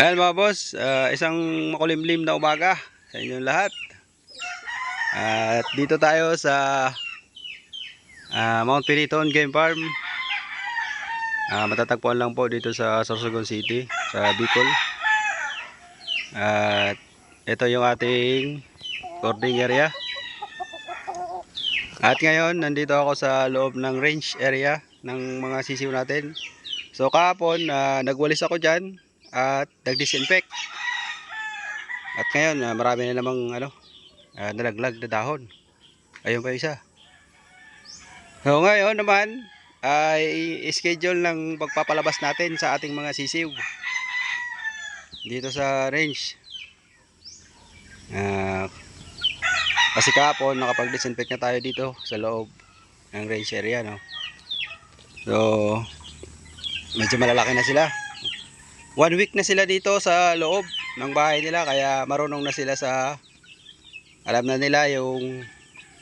Ayan mga boss, ah, isang makulimlim na umaga sa inyong lahat. At dito tayo sa ah, Mount Piniton Game Farm. Ah, matatagpuan lang po dito sa Sorsogon City, sa Bicol. At ito yung ating boarding area. At ngayon, nandito ako sa loob ng range area ng mga sisiw natin. So kahapon, ah, nagwalis ako dyan at nag-disinfect. At ngayon, ah, marami na namang ano, ah, nalaglag na dahon. Ayun pa isa. So ngayon naman, ay schedule ng pagpapalabas natin sa ating mga sisiw. Dito sa range. Ah, kasi kahapon, nakapag-disinfect na tayo dito sa loob ng range area, no? So, medyo malalaki na sila. One week na sila dito sa loob ng bahay nila kaya marunong na sila sa alam na nila yung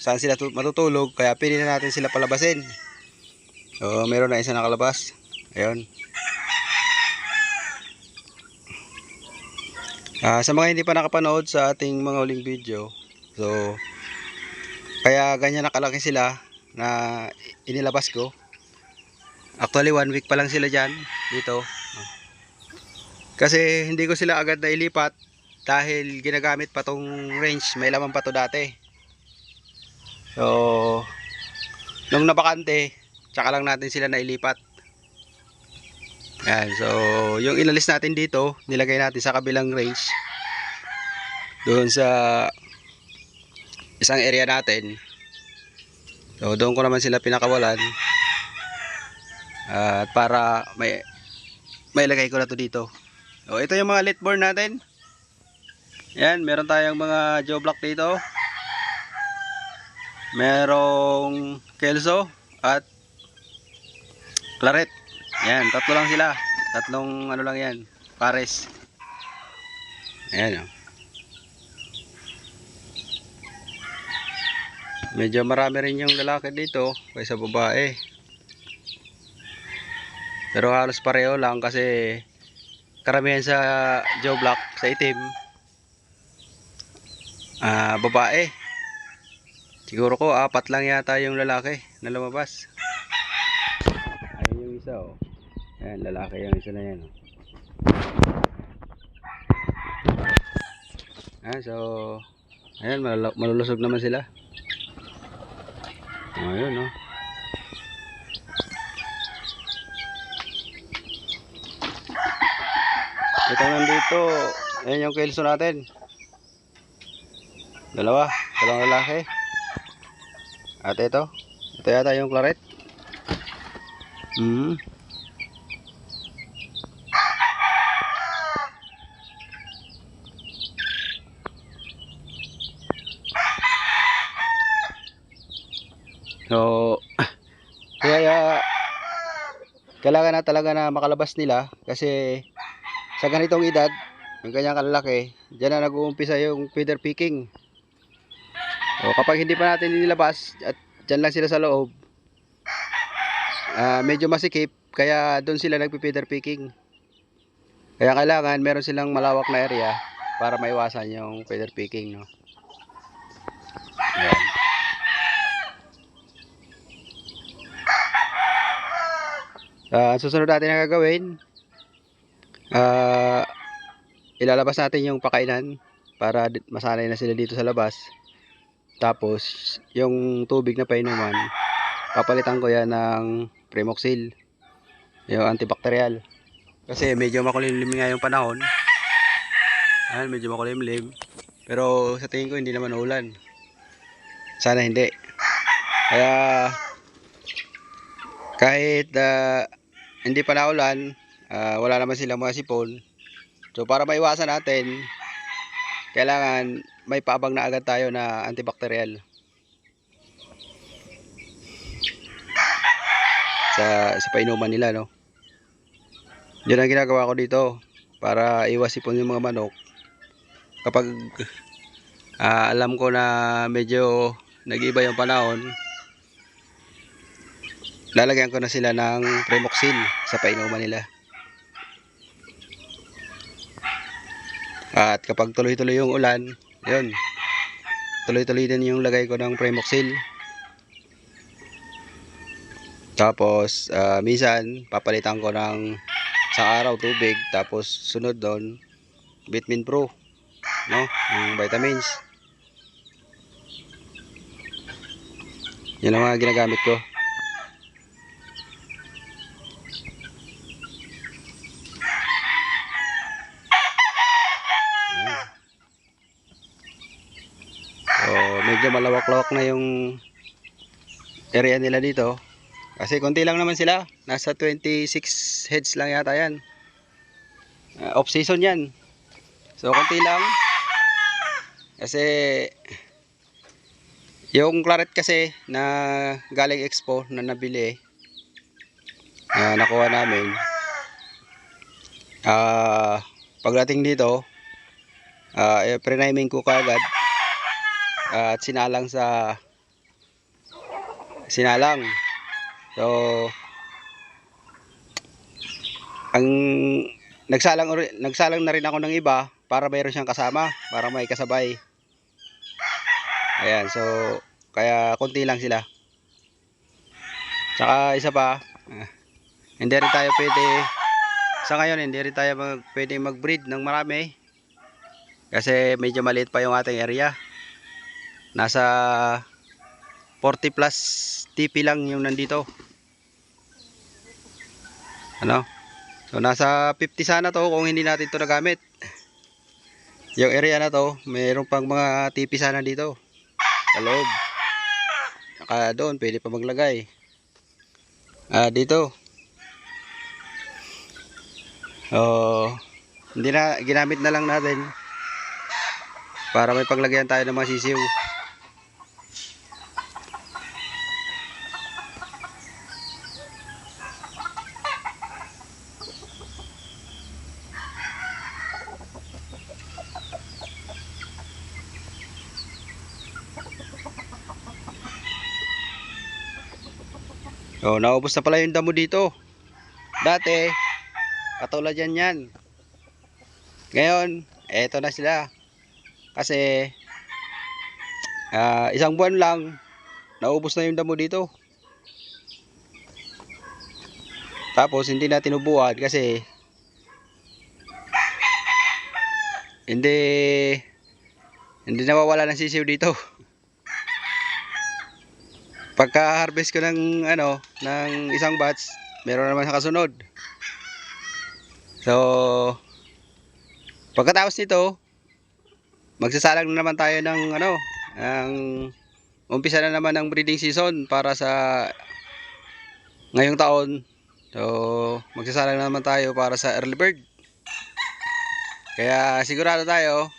saan sila tu- matutulog kaya pili na natin sila palabasin. So meron na isa nakalabas. Ayun. Ah, sa mga hindi pa nakapanood sa ating mga huling video, so kaya ganyan nakalaki sila na inilabas ko. Actually one week pa lang sila dyan dito. Kasi hindi ko sila agad na ilipat dahil ginagamit pa tong range. May laman pa to dati. So, nung nabakante, tsaka lang natin sila nailipat. Yan, so yung inalis natin dito, nilagay natin sa kabilang range. Doon sa isang area natin. So doon ko naman sila pinakawalan. At para may may lagay ko na to dito. O, ito yung mga late born natin. Yan, meron tayong mga Joe Block dito. Merong Kelso at Claret. Yan, tatlo lang sila. Tatlong ano lang yan, pares. Ayan o. Medyo marami rin yung lalaki dito kaysa babae. Pero halos pareho lang kasi karamihan sa Joe Block sa itim. Ah babae. Siguro ko apat lang yata yung lalaki na lumabas. Ayun yung isa oh. Yan lalaki yung isa na yan oh. ah so ayan malulu- malulusog naman sila. Ayun oh Ito nandito. Ayan yung kelso natin. Dalawa. Dalawang lalaki. At ito. Ito yata yung claret. Hmm. So, kaya kailangan na talaga na makalabas nila kasi sa ganitong edad, yung kanyang kalalaki, dyan na nag-uumpisa yung feather picking. O kapag hindi pa natin nilabas at dyan lang sila sa loob, ah, medyo masikip, kaya doon sila nagpi-feather picking. Kaya kailangan meron silang malawak na area para maiwasan yung feather picking. No? Yan. Ah, ang susunod natin na gagawin, Ah, ilalabas natin yung pakainan para masanay na sila dito sa labas. Tapos, yung tubig na painuman, papalitan ko yan ng Premoxil, yung antibacterial. Kasi medyo makulimlim nga yung panahon. Ayan, medyo makulimlim. Pero sa tingin ko hindi naman ulan. Sana hindi. Kaya kahit ah, hindi pa naulan, Ah, wala naman silang mga sipon. So para maiwasan natin, kailangan may paabang na agad tayo na antibacterial. Sa sa painuman nila, no. Yun ang ginagawa ko dito para iwas sipon yung mga manok. Kapag ah, alam ko na medyo nag-iba yung panahon, lalagyan ko na sila ng Premoxil sa painuman nila. At kapag tuloy-tuloy yung ulan, yun. Tuloy-tuloy din yung lagay ko ng Premoxil. Tapos, ah, minsan, papalitan ko ng sa araw tubig. Tapos, sunod doon, Vitamin Pro. No? Yung vitamins. Yun ang mga ginagamit ko. Ayan. So, medyo malawak-lawak na yung area nila dito. Kasi konti lang naman sila. Nasa 26 heads lang yata yan. Uh, off season yan. So, konti lang. Kasi, yung claret kasi na galing expo na nabili, na nakuha namin, ah, pagdating dito, ah, eh, pre-naming ko kagad at sinalang sa sinalang. So, ang nagsalang nagsalang na rin ako ng iba para mayroon siyang kasama, para may kasabay. Ayan, so kaya konti lang sila. Tsaka isa pa, ah, hindi rin tayo pwede sa ngayon hindi rin tayo mag, pwede mag-breed ng marami kasi medyo maliit pa yung ating area. Nasa 40 plus TP lang yung nandito. Ano? So nasa 50 sana to kung hindi natin to nagamit. Yung area na to, mayroon pang mga TP sana dito. Sa loob. Saka doon, pwede pa maglagay. Ah, dito. Oh, hindi na ginamit na lang natin para may paglagyan tayo ng mga sisiw. Oh, naubos na pala yung damo dito. Dati, katulad yan yan. Ngayon, eto na sila. Kasi, ah, isang buwan lang, naubos na yung damo dito. Tapos, hindi na tinubuan kasi, hindi, hindi nawawala ng sisiw dito. Pagka harvest ko ng ano, ng isang batch, meron naman sa kasunod. So, pagkatapos nito, magsasalang na naman tayo ng ano, ang umpisa na naman ng breeding season para sa ngayong taon. So, magsasalang na naman tayo para sa early bird. Kaya sigurado tayo,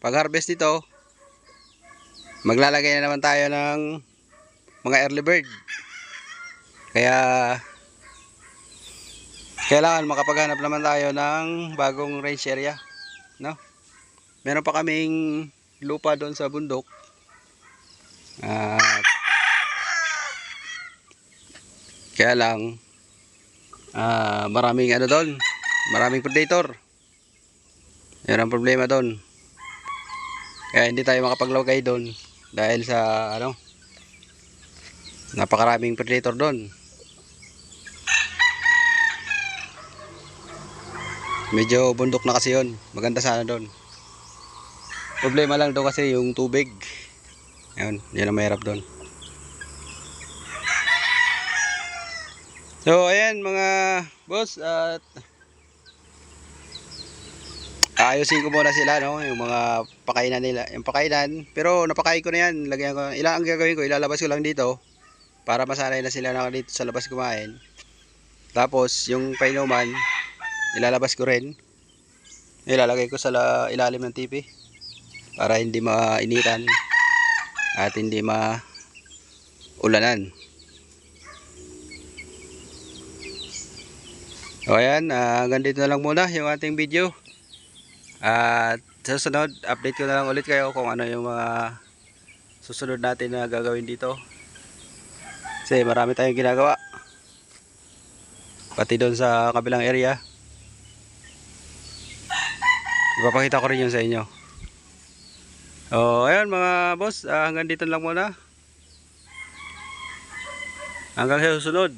pag harvest nito, maglalagay na naman tayo ng mga early bird. Kaya kailangan makapaghanap naman tayo ng bagong range area, no? Meron pa kaming lupa doon sa bundok. At kaya lang ah, maraming ano doon, maraming predator. Yan ang problema doon. Kaya hindi tayo makapaglaway doon dahil sa ano Napakaraming predator doon. Medyo bundok na kasi yun. Maganda sana doon. Problema lang doon kasi yung tubig. Ayun, yan ang mahirap doon. So, ayan mga boss at ayusin ko muna sila no, yung mga pakainan nila, yung pakainan. Pero napakain ko na yan, lagyan ko. Ilang ang gagawin ko, ilalabas ko lang dito para masanay na sila na dito sa labas kumain. Tapos yung painuman, ilalabas ko rin. Ilalagay ko sa la, ilalim ng TV para hindi mainitan at hindi maulanan. O ayan, uh, hanggang dito na lang muna yung ating video. At sa susunod, update ko na lang ulit kayo kung ano yung mga susunod natin na gagawin dito. Kasi marami tayong ginagawa. Pati doon sa kabilang area. Ipapakita ko rin yun sa inyo. Oh, ayun mga boss, ah, hanggang dito lang muna. Hanggang sa susunod.